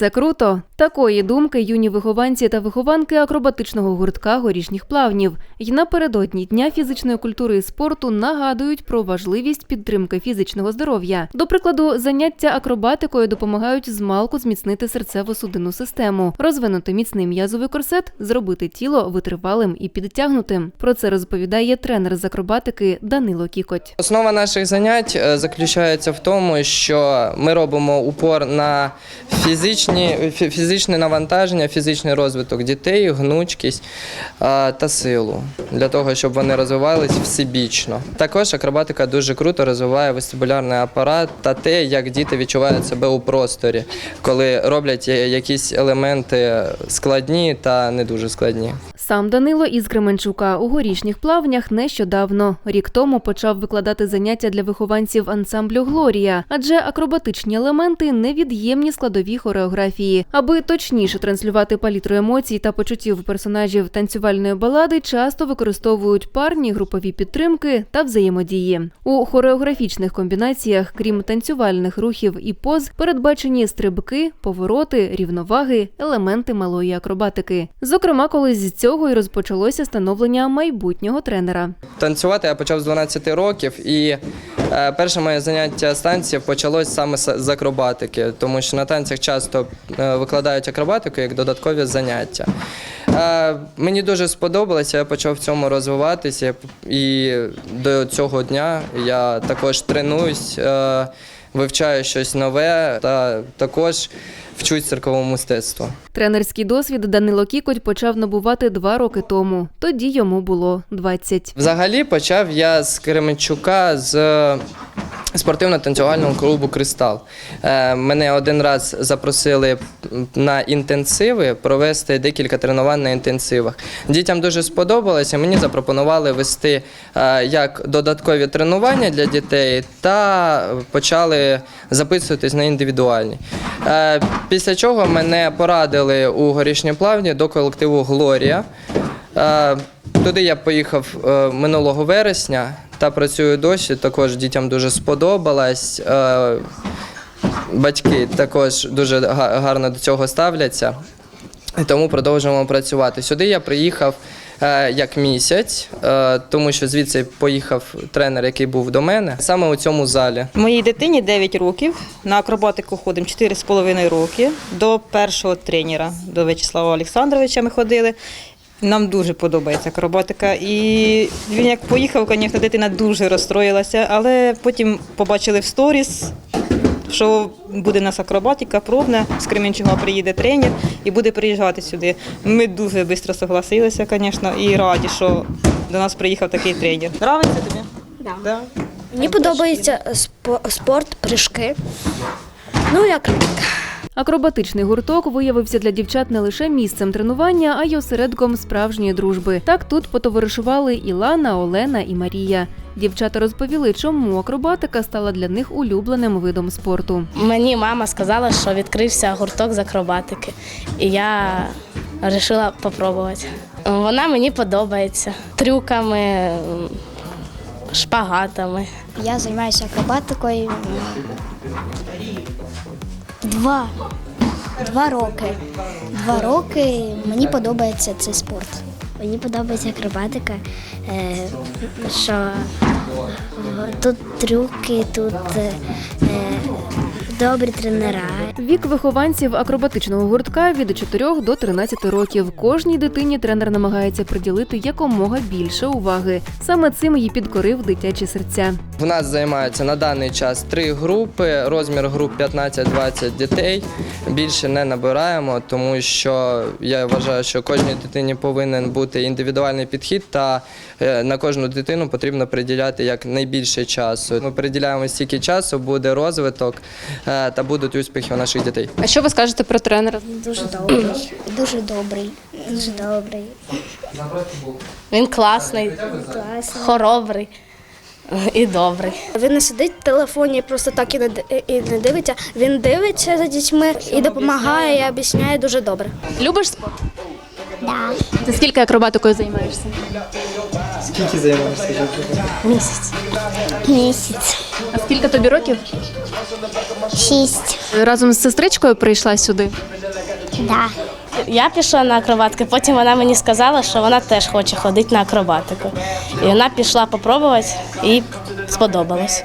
Це круто. Такої думки юні вихованці та вихованки акробатичного гуртка горішніх плавнів. І напередодні дня фізичної культури і спорту нагадують про важливість підтримки фізичного здоров'я. До прикладу, заняття акробатикою допомагають змалку зміцнити серцево-судинну систему, розвинути міцний м'язовий корсет, зробити тіло витривалим і підтягнутим. Про це розповідає тренер з акробатики Данило Кікоть. Основа наших занять е, заключається в тому, що ми робимо упор на фізичні, фізичне навантаження, фізичний розвиток дітей, гнучкість е, та силу для того, щоб вони розвивались всебічно. Також акробатика дуже круто розвиває вестибулярний апарат та те, як діти відчувають себе у просторі, коли роблять якісь елементи складні та не дуже складні. Сам Данило із Кременчука у горішніх плавнях нещодавно. Рік тому почав викладати заняття для вихованців ансамблю Глорія, адже акробатичні елементи невід'ємні складові хореографії. Аби точніше транслювати палітру емоцій та почуттів персонажів танцювальної балади, часто використовують парні групові підтримки та взаємодії. У хореографічних комбінаціях, крім танцювальних рухів і поз, передбачені стрибки, повороти, рівноваги, елементи малої акробатики. Зокрема, колись з цього і розпочалося становлення майбутнього тренера. Танцювати я почав з 12 років, і е, перше моє заняття з танців почалось саме з акробатики, тому що на танцях часто е, викладають акробатику як додаткові заняття. Е, мені дуже сподобалося, я почав в цьому розвиватися, і до цього дня я також тренуюсь, вивчаю щось нове та також вчусь церковому мистецтву. Тренерський досвід Данило Кікоть почав набувати два роки тому. Тоді йому було 20. Взагалі почав я з Кременчука з спортивно-танцювального клубу Кристал. Е, Мене один раз запросили на інтенсиви провести декілька тренувань на інтенсивах. Дітям дуже сподобалося. Мені запропонували вести е, як додаткові тренування для дітей та почали записуватись на індивідуальні. Е, Після чого мене порадили у горішній плавні до колективу Глорія. Туди я поїхав минулого вересня та працюю досі. Також дітям дуже сподобалось. Е, Батьки також дуже гарно до цього ставляться. І тому продовжуємо працювати. Сюди я приїхав е, як місяць, е, тому що звідси поїхав тренер, який був до мене, саме у цьому залі. Моїй дитині 9 років. На акробатику ходимо 4,5 роки. До першого тренера, до В'ячеслава Олександровича ми ходили. Нам дуже подобається акробатика. І він як поїхав, звісно, дитина дуже розстроїлася, але потім побачили в сторіс, що буде у нас акробатика, пробна, з Кременчуга приїде тренер і буде приїжджати сюди. Ми дуже швидко согласилися, звісно, і раді, що до нас приїхав такий тренер. Нравиться тобі? Да. Да. Мені подобається спо- спорт, прыжки. Ну, як Акробатичний гурток виявився для дівчат не лише місцем тренування, а й осередком справжньої дружби. Так тут потоваришували Ілана, Олена і Марія. Дівчата розповіли, чому акробатика стала для них улюбленим видом спорту. Мені мама сказала, що відкрився гурток з акробатики, і я вирішила спробувати. Вона мені подобається трюками, шпагатами. я займаюся акробатикою два, два роки. Два роки мені подобається цей спорт. Мені подобається акробатика, е, що тут трюки, тут е, добрі тренера. Вік вихованців акробатичного гуртка від 4 до 13 років. Кожній дитині тренер намагається приділити якомога більше уваги. Саме цим її підкорив дитячі серця. В нас займаються на даний час три групи, розмір груп 15-20 дітей. Більше не набираємо, тому що я вважаю, що кожній дитині повинен бути індивідуальний підхід, та е, на кожну дитину потрібно приділяти як найбільше часу. Ми приділяємо стільки часу, буде розвиток е, та будуть успіхи у наших дітей. А що ви скажете про тренера? Дуже добрий. Дуже добрий. Дуже добрий. Він класний, Класно. хоробрий і добрий. Він не сидить в телефоні, просто так і не і не дивиться. Він дивиться за дітьми і допомагає, і об'ясняє дуже добре. Любиш спорт? Да. Ти скільки акробатикою займаєшся? Скільки займаєшся? Місяць. Місяць. А скільки тобі років? Шість. Разом з сестричкою прийшла сюди. Да. Я пішла на акробатики, потім вона мені сказала, що вона теж хоче ходити на акробатику. І вона пішла попробувати і сподобалось.